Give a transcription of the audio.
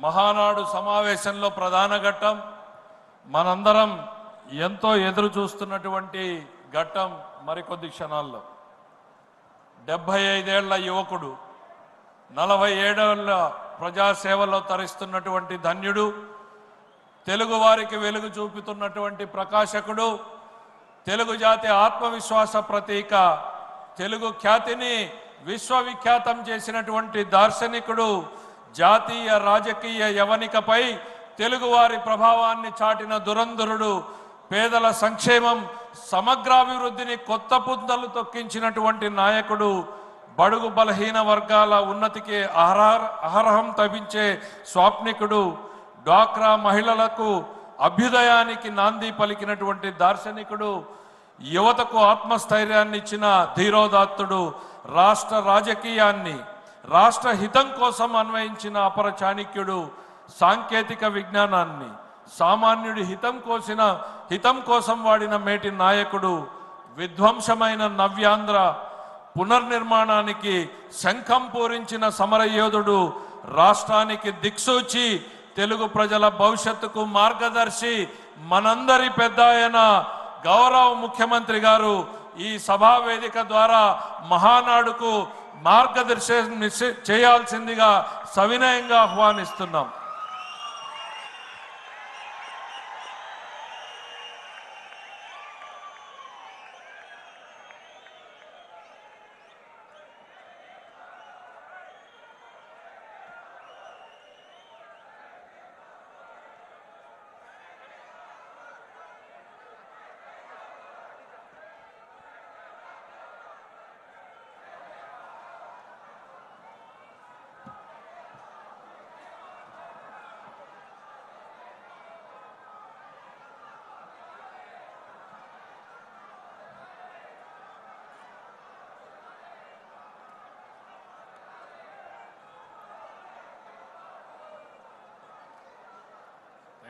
మహానాడు సమావేశంలో ప్రధాన ఘట్టం మనందరం ఎంతో ఎదురు చూస్తున్నటువంటి ఘట్టం మరికొద్ది క్షణాల్లో. డెబ్బై ఐదేళ్ళ యువకుడు నలభై ఏడేళ్ళ ప్రజాసేవలో తరిస్తున్నటువంటి ధన్యుడు తెలుగువారికి వెలుగు చూపుతున్నటువంటి ప్రకాశకుడు తెలుగు జాతి ఆత్మవిశ్వాస ప్రతీక తెలుగు ఖ్యాతిని విశ్వవిఖ్యాతం చేసినటువంటి దార్శనికుడు జాతీయ రాజకీయ యవనికపై తెలుగువారి ప్రభావాన్ని చాటిన దురంధరుడు పేదల సంక్షేమం సమగ్రాభివృద్ధిని కొత్త పుంతలు తొక్కించినటువంటి నాయకుడు బడుగు బలహీన వర్గాల ఉన్నతికి అహర అహరహం తవ్వించే స్వాప్నికుడు డ్వాక్రా మహిళలకు అభ్యుదయానికి నాంది పలికినటువంటి దార్శనికుడు యువతకు ఆత్మస్థైర్యాన్ని ఇచ్చిన ధీరోదాత్తుడు రాష్ట్ర రాజకీయాన్ని రాష్ట్ర హితం కోసం అన్వయించిన అపర చాణక్యుడు సాంకేతిక విజ్ఞానాన్ని సామాన్యుడి హితం కోసిన హితం కోసం వాడిన మేటి నాయకుడు విధ్వంసమైన నవ్యాంధ్ర పునర్నిర్మాణానికి శంఖం పూరించిన సమరయోధుడు రాష్ట్రానికి దిక్సూచి తెలుగు ప్రజల భవిష్యత్తుకు మార్గదర్శి మనందరి పెద్ద ఆయన గౌరవ ముఖ్యమంత్రి గారు ఈ సభా వేదిక ద్వారా మహానాడుకు మార్గదర్శనం చేయాల్సిందిగా సవినయంగా ఆహ్వానిస్తున్నాం.